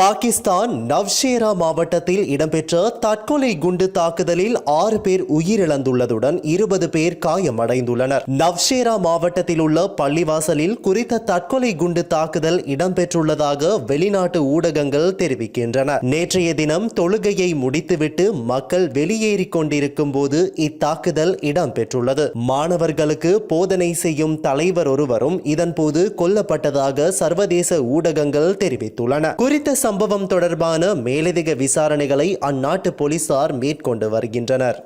பாகிஸ்தான் நவ்ஷேரா மாவட்டத்தில் இடம்பெற்ற தற்கொலை குண்டு தாக்குதலில் ஆறு பேர் உயிரிழந்துள்ளதுடன் இருபது பேர் காயமடைந்துள்ளனர். நவ்ஷேரா மாவட்டத்தில் உள்ள பள்ளிவாசலில் குறித்த தற்கொலை குண்டு தாக்குதல் இடம்பெற்றுள்ளதாக வெளிநாட்டு ஊடகங்கள் தெரிவிக்கின்றன. நேற்றைய தினம் தொழுகையை முடித்துவிட்டு மக்கள் வெளியேறி கொண்டிருக்கும் போது இத்தாக்குதல் இடம்பெற்றுள்ளது. மாணவர்களுக்கு போதனை செய்யும் தலைவர் ஒருவரும் இதன்போது கொல்லப்பட்டதாக சர்வதேச ஊடகங்கள் தெரிவித்துள்ளன. குறித்த சம்பவம் தொடர்பான மேலதிக விசாரணைகளை அந்நாட்டு போலீசார் மேற்கொண்டு வருகின்றனர்.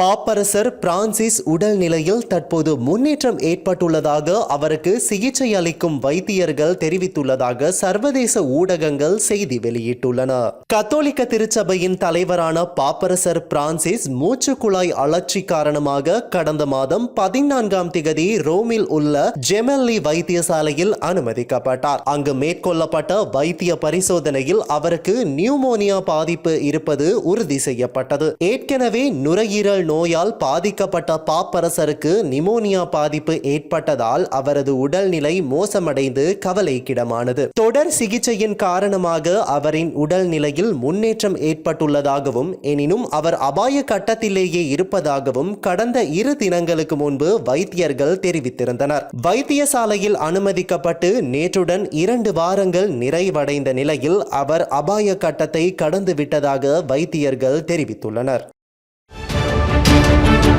பாப்பரசர் பிரான்சிஸ் உடல்நிலையில் தற்போது முன்னேற்றம் ஏற்பட்டுள்ளதாக அவருக்கு சிகிச்சை அளிக்கும் வைத்தியர்கள் தெரிவித்துள்ளதாக சர்வதேச ஊடகங்கள் செய்தி வெளியிட்டுள்ளன. கத்தோலிக்க திருச்சபையின் தலைவரான பாப்பரசர் பிரான்சிஸ் மூச்சுக்குழாய் அழற்சி காரணமாக கடந்த மாதம் பதினான்காம் திகதி ரோமில் உள்ள ஜெமெல்லி வைத்தியசாலையில் அனுமதிக்கப்பட்டார். அங்கு மேற்கொள்ளப்பட்ட வைத்திய பரிசோதனையில் அவருக்கு நியூமோனியா பாதிப்பு இருப்பது உறுதி செய்யப்பட்டது. ஏற்கனவே நுரையீரல் நோயால் பாதிக்கப்பட்ட பாப்பரசருக்கு நிமோனியா பாதிப்பு ஏற்பட்டதால் அவரது உடல்நிலை மோசமடைந்து கவலைக்கிடமானது தொடர் சிகிச்சையின் காரணமாக அவரின் உடல்நிலையில் முன்னேற்றம் ஏற்பட்டுள்ளதாகவும் எனினும் அவர் அபாய கட்டத்திலேயே இருப்பதாகவும் கடந்த இரு தினங்களுக்கு முன்பு வைத்தியர்கள் தெரிவித்திருந்தனர். வைத்தியசாலையில் அனுமதிக்கப்பட்டு நேற்றுடன் இரண்டு வாரங்கள் நிறைவடைந்த நிலையில் அவர் அபாய கட்டத்தை கடந்துவிட்டதாக வைத்தியர்கள் தெரிவித்துள்ளனர்.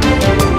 Thank you.